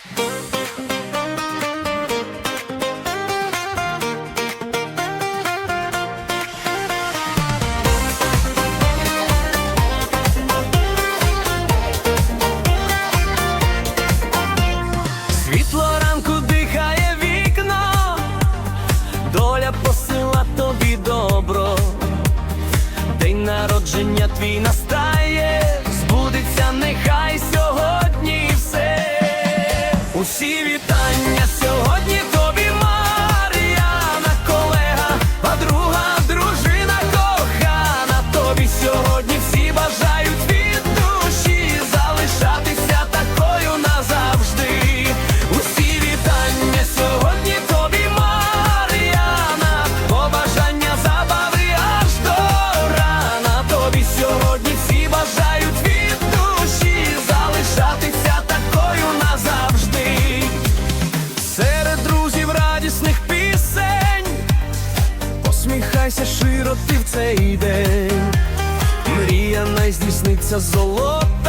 Світло ранку дихає вікно, доля посила тобі добро, день народження твій настав. O посміхайся широти в цей день, мрія найздійсниться золота.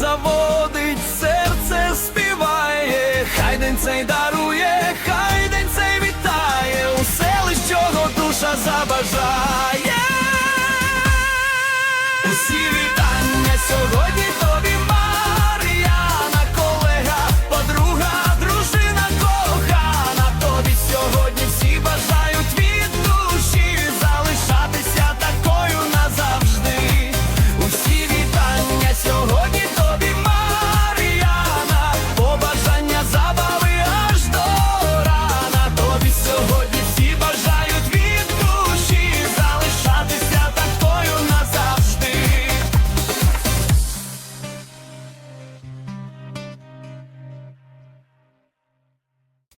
заводить, серце співає, хай день цей дарує, хай день цей вітає, усе лиш чого душа забажає.